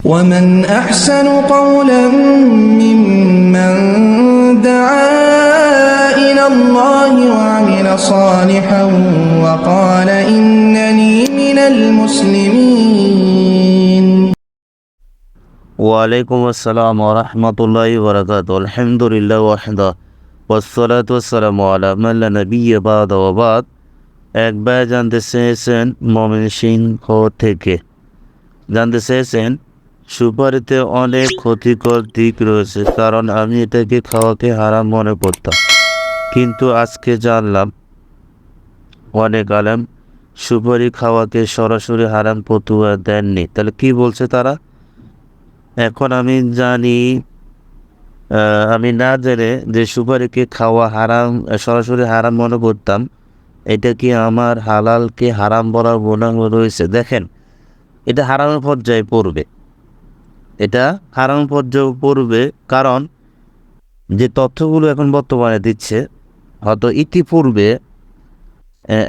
ومن أحسن قولا ممن دعا إلى الله وعمل صالحا وقال إنني من المسلمين ওয়ালাইকুম আসসালাম ওরহমতুল্লাহ বরকাত আলহামদুলিল্লাহ ওয়াহদা ওয়াসসালাতু ওয়াসসালামু আলা মান লা নাবিয়্যা বা'দা ওয়া বা'দ এক ভাই জানতে চেয়েছেন ময়মনসিংহ থেকে জানতে চেয়েছেন সুপারিতে অনেক ক্ষতিকর দিক রয়েছে, কারণ আমি এটাকে খাওয়াকে হারাম মনে করতাম। কিন্তু আজকে জানলাম, অনেক আলেম সুপারি খাওয়াকে সরাসরি হারাম পতুয়া দেননি। তাহলে কি বলছে তারা? এখন আমি জানি আমি না জেনে যে সুপারিকে খাওয়া হারাম, সরাসরি হারাম মনে করতাম, এটা কি আমার হালালকে হারাম বলার মনে রয়েছে? দেখেন, এটা হারামের পর্যায়ে পড়বে। এটা হারাম পর্যায়ে পড়বে কারণ যে তথ্যগুলো এখন বর্তমানে দিচ্ছে, হয়তো ইতিপূর্বে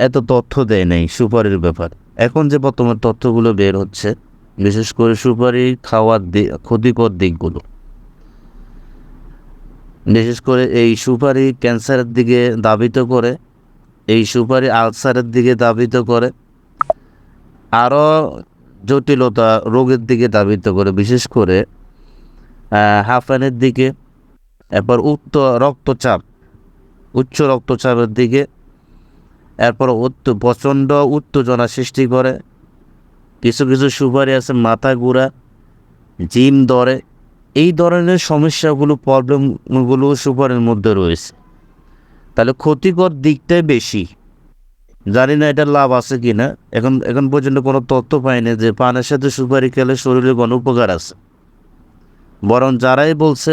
এত তথ্য দেয় নাই সুপারির ব্যাপার। এখন যে বর্তমান তথ্যগুলো বের হচ্ছে, বিশেষ করে সুপারি খাওয়ার ক্ষতিকর দিকগুলো। বিশেষ করে এই সুপারি ক্যান্সারের দিকে দাবিত করে, এই সুপারি আলসারের দিকে দাবিত করে। আরও জটিলতা রোগের দিকে দাবিত করে, বিশেষ করে হাফানের দিকে, এরপর উচ্চ রক্তচাপ, উচ্চ রক্তচাপের দিকে, এরপর উত্ত প্রচণ্ড উত্তেজনা সৃষ্টি করে, কিছু কিছু সুপারি আছে, মাথা ঘুরা, জিম ধরে, এই ধরনের সমস্যাগুলো প্রবলেমগুলো সুপারের মধ্যে রয়েছে। তাহলে ক্ষতিকর দিকটাই বেশি। জানি না এটা লাভ আছে কি না এখন এখন পর্যন্ত কোনো তথ্য পাইনি যে পানের সাথে সুপারি খেলে শরীরে কোনো উপকার আছে। বরং যারাই বলছে,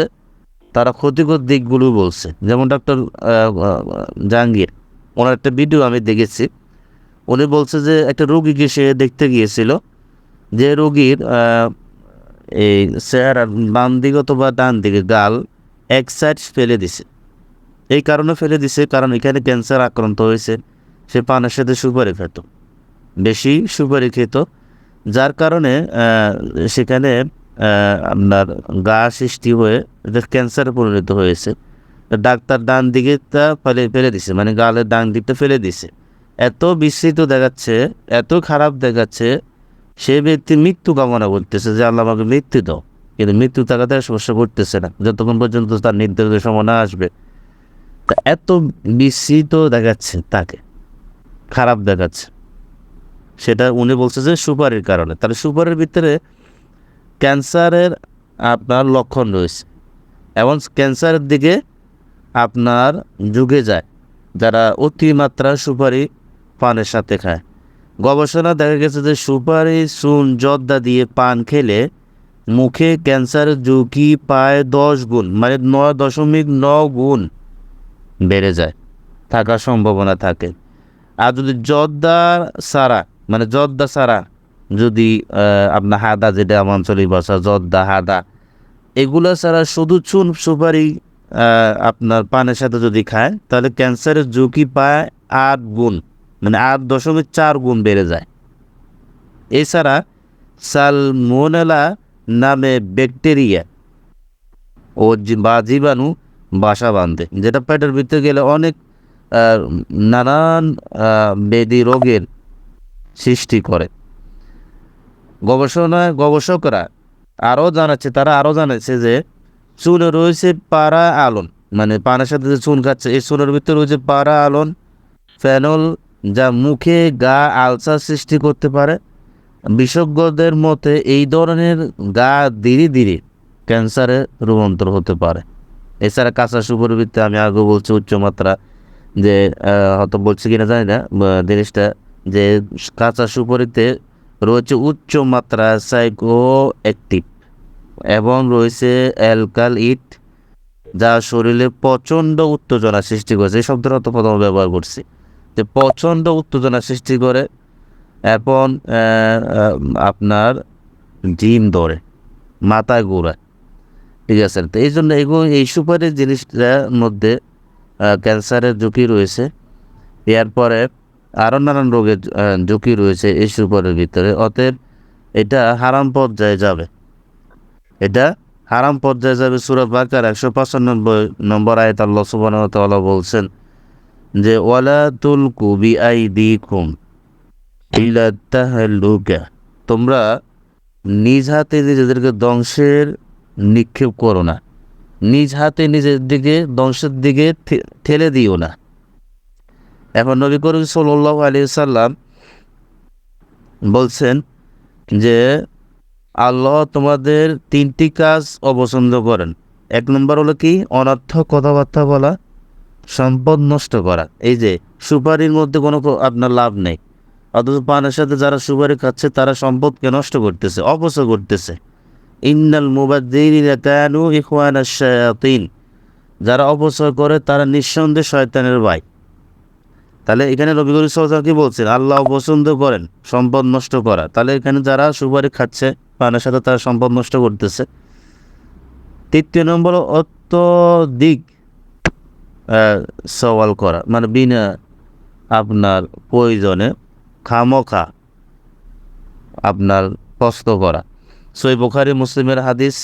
তারা ক্ষতিকর দিকগুলো বলছে। যেমন ডক্টর জাহাঙ্গীর, ওনার একটা ভিডিও আমি দেখেছি। উনি বলছে যে একটা রোগীকে সে দেখতে গিয়েছিল, যে রোগীর এই চেহারা বাম দিকে অথবা ডান দিকে গাল এক সাইড ফেলে দিছে। এই কারণে ফেলে দিছে, কারণ এখানে ক্যান্সার আক্রান্ত হয়েছে। সে পানের সাথে সুপারি খেত। বেশি সুপারি খেত, যার কারণে সেখানে আপনার গা সৃষ্টি হয়ে এটা ক্যান্সারে পরিণত হয়েছে। ডাক্তার ডান দিকে তা ফেলে ফেলে দিছে মানে গালের ডান দিকটা ফেলে দিছে। এত বিস্মিত দেখাচ্ছে, এত খারাপ দেখাচ্ছে, সে ব্যক্তি মৃত্যু কামনা করতেছে যে আল্লাহ আমাকে মৃত্যু দাও। কিন্তু মৃত্যু তাকাতে সমস্যা করতেছে না। যতক্ষণ পর্যন্ত তার নির্ধারিত সময় না আসবে। তা এত বিস্মিত দেখাচ্ছে তাকে। খারাপ দেখাচ্ছে। সেটা উনি বলছে যে সুপারির কারণে। তাহলে সুপারির ভিতরে ক্যান্সারের আপনার লক্ষণ রয়েছে। এবং ক্যান্সারের দিকে আপনার যুগে যায়। যারা অতিমাত্রা সুপারি পানের সাথে খায়। গবেষণা দেখা গেছে যে সুপারি চুন, জর্দা দিয়ে পান খেলে মুখে ক্যান্সারের ঝুঁকি প্রায় দশ গুণ মানে নয় দশমিক ন গুণ বেড়ে যায়। থাকার সম্ভাবনা থাকে। আর যদি জর্দা সারা মানে জর্দা সারা, যদি আপনার হাদা যেটা আমার আঞ্চলিক ভাষা, জর্দা, হাদা, এগুলো ছাড়া শুধু চুন সুপারি আপনার পানের সাথে যদি খায়, তাহলে ক্যান্সারের ঝুঁকি পায় আট গুণ মানে আট দশমিক চার গুণ বেড়ে যায়। এছাড়া সালমোনেলা নামে ব্যাকটেরিয়া ও বা জীবাণু বাসা বাঁধে, যেটা পেটের ভিতরে গেলে অনেক নানান বেদি রোগের সৃষ্টি করে। গবেষণায় গবেষকরা আরও জানাচ্ছে, তারা আরও জানাচ্ছে যে চুনে রয়েছে পারা আলন মানে পানের সাথে যে চুন খাচ্ছে, এই চুলের ভিতরে রয়েছে পারা আলন, ফেনল যা মুখে গা আলসার সৃষ্টি করতে পারে। বিশেষজ্ঞদের মতে এই ধরনের গা ধীরে ধীরে ক্যান্সারে রূপান্তর হতে পারে। এছাড়া কাঁচা সুপর ভিত্তি আমি আগে বলছি উচ্চমাত্রা যে হয়তো বলছি কিনা জানি না জিনিসটা যে কাঁচা সুপরিতে রয়েছে উচ্চ মাত্রা সাইকো অ্যাক্টিভ এবং রয়েছে অ্যালকাল ইট যা শরীরে প্রচণ্ড উত্তেজনা সৃষ্টি করেছে। এই শব্দটা তো প্রথমে ব্যবহার করছি। যে প্রচণ্ড উত্তেজনা সৃষ্টি করে আহ, আপনার ডিম ধরে মাথা ঘোরায়। ঠিক আছে? তো এই জন্য এগুলো এই সুপারি জিনিসটার মধ্যে ক্যান্সারের ঝুঁকি রয়েছে। এরপরে আরও নানান রোগের ঝুঁকি রয়েছে এই সুপারের ভিতরে। অতএব এটা হারাম পর্যায়ে যাবে। এটা হারাম পর্যায়ে যাবে সুরত বাকার একশো পঁচানব্বই নম্বর আয়ত আল্লাহ ওয়া বলছেন যে, ওয়ালা তুলকু বি আই দি কুম তোমরা নিজ হাতে নিজেদেরকে ধ্বংসের নিক্ষেপ করো না। নিজ হাতে নিজের দিকে, ধ্বংসের দিকে ঠেলে দিও না। এখন নবী করিম সাল্লাল্লাহু আলাইহি সাল্লাম বলছেন যে, আল্লাহ তোমাদের তিনটি কাজ অপছন্দ করেন। এক নম্বর হলো কি? অনর্থক কথাবার্তা বলা, সম্পদ নষ্ট করা। এই যে, সুপারির মধ্যে কোনো আপনার লাভ নেই। অথচ পানের সাথে যারা সুপারি খাচ্ছে, তারা সম্পদকে নষ্ট করতেছে, অপচয় করতেছে। ইন্নাল মুবাদ্দিরিনা যারা অপচয় করে, তারা নিঃসন্দেহে শয়তানের ভাই। তাহলে এখানে করিম সাল্লাল্লাহু কি বলছেন? আল্লাহ পছন্দ করেন সম্পদ নষ্ট করা। তাহলে এখানে যারা সুপারি খাচ্ছে পানের সাথে তারা সম্পদ নষ্ট করতেছে। তৃতীয় নম্বর, অত্যধিক সওয়াল করা। মানে বিনা আপনার প্রয়োজনে খামোখা আপনার কষ্ট করা। সই বুখারি, মুসলিমের হাদিস।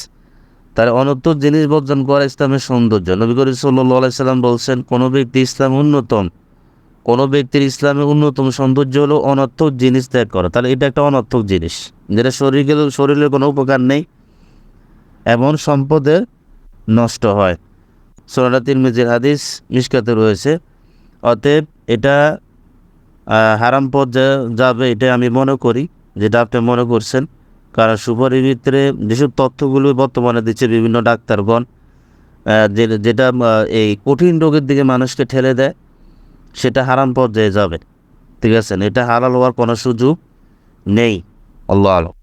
তার অনর্থ জিনিস বর্জন করা ইসলামের সৌন্দর্য। নবী করিম সাল্লাহ সাল্লাম বলছেন, কোনো ব্যক্তি ইসলাম উন্নতম, কোনো ব্যক্তির ইসলামের অন্যতম সৌন্দর্য হলো অনর্থক জিনিস ত্যাগ করা। তাহলে এটা একটা অনর্থক জিনিস, যেটা শরীরের শরীরের কোনো উপকার নেই, এমন সম্পদের নষ্ট হয়। সোনারা তিরমিজির হাদিস মিসকাতে রয়েছে। অতএব এটা হারাম পর্যায়ে যাবে এটা আমি মনে করি, যেটা আপনি মনে করছেন। কারণ সুপারির ভিতরে যেসব তথ্যগুলো বর্তমানে দিচ্ছে বিভিন্ন ডাক্তারগণ যেটা এই কঠিন রোগের দিকে মানুষকে ঠেলে দেয়, সেটা হারাম পর্যায়ে যাবে। ঠিক আছে? এটা হারাল হওয়ার কোনো সুযোগ নেই। আল্লাহ আলম।